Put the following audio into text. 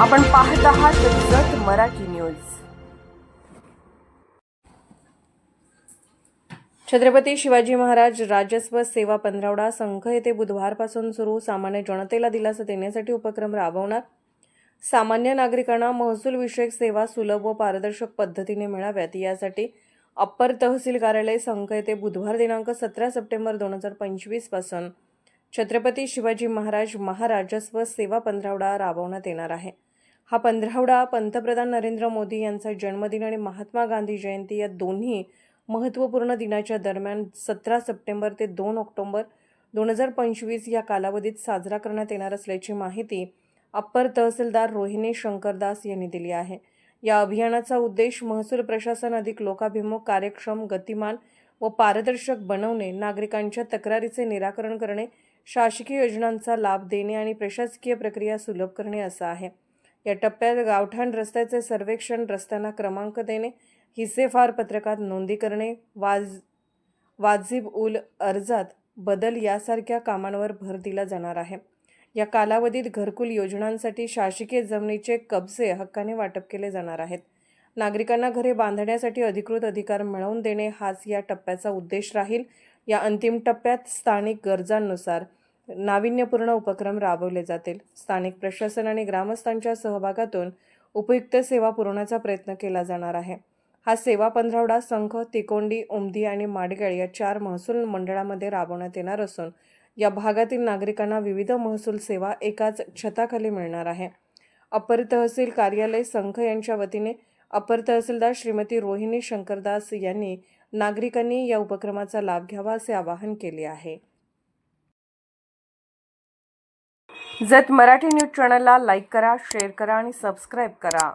आपण पाहत आहात जत मराठी न्यूज. छत्रपती शिवाजी महाराज राजस्व सेवा पंधरवडा संघ येथे बुधवारपासून सुरू सामान्य जनतेला दिलासा देण्यासाठी उपक्रम राबवणार. सामान्य नागरिकांना महसूल विषयक सेवा सुलभ व पारदर्शक पद्धतीने मिळाव्यात. यासाठी अप्पर तहसील कार्यालय संघ येथे बुधवार दिनांक सतरा सप्टेंबर दोन हजार पंचवीसपासून छत्रपती शिवाजी महाराज महाराजस्व सेवा पंधरावडा राबवण्यात येणार आहे. हा पंधरावडा पंतप्रधान नरेंद्र मोदी यांचा जन्मदिन आणि महात्मा गांधी जयंती या दोन्ही महत्त्वपूर्ण दिनाच्या दरम्यान सतरा सप्टेंबर ते दोन ऑक्टोबर दोन हजार पंचवीस या कालावधीत साजरा करण्यात येणार असल्याची माहिती अप्पर तहसीलदार रोहिणी शंकरदास यांनी दिली आहे. या अभियानाचा उद्देश महसूल प्रशासन अधिक लोकाभिमुख कार्यक्षम गतिमान व पारदर्शक बनवणे नागरिकांच्या तक्रारीचे निराकरण करणे शासकीय योजनांचा लाभ देणे आणि प्रशासकीय प्रक्रिया सुलभ करणे असं आहे. या टप्प्यात गावठाण रस्त्याचे सर्वेक्षण रस्त्यांना क्रमांक देणे हिस्सेफार पत्रकात नोंदी करणे वाज वाजिब उल अर्जात बदल यासारख्या कामांवर भर दिला जाणार आहे. या कालावधीत घरकुल योजनांसाठी शासकीय जमिनीचे कब्जे हक्काने वाटप केले जाणार आहेत. नागरिकांना घरे बांधण्यासाठी अधिकृत अधिकार मिळवून देणे हाच या टप्प्याचा उद्देश राहील. या अंतिम टप्प्यात स्थानिक गरजांनुसार नाविन्यपूर्ण उपक्रम राबवले जातील. स्थानिक प्रशासन आणि ग्रामस्थांच्या सहभागातून उपयुक्त सेवा पुरवण्याचा प्रयत्न केला जाणार आहे. हा सेवा पंधरवडा संघ तिकोंडी उमदी आणि माडगळ या चार महसूल मंडळामध्ये राबवण्यात येणार असून या भागातील नागरिकांना विविध महसूल सेवा एकाच छताखाली मिळणार आहे. अपर तहसील कार्यालय संघ यांच्या वतीने अपर तहसीलदार श्रीमती रोहिणी शंकरदास यांनी नागरिकांनी या उपक्रमाचा लाभ घ्यावा असे आवाहन केले आहे. जत मराठी न्यूज चॅनलला लाईक करा शेअर करा आणि सबस्क्राईब करा.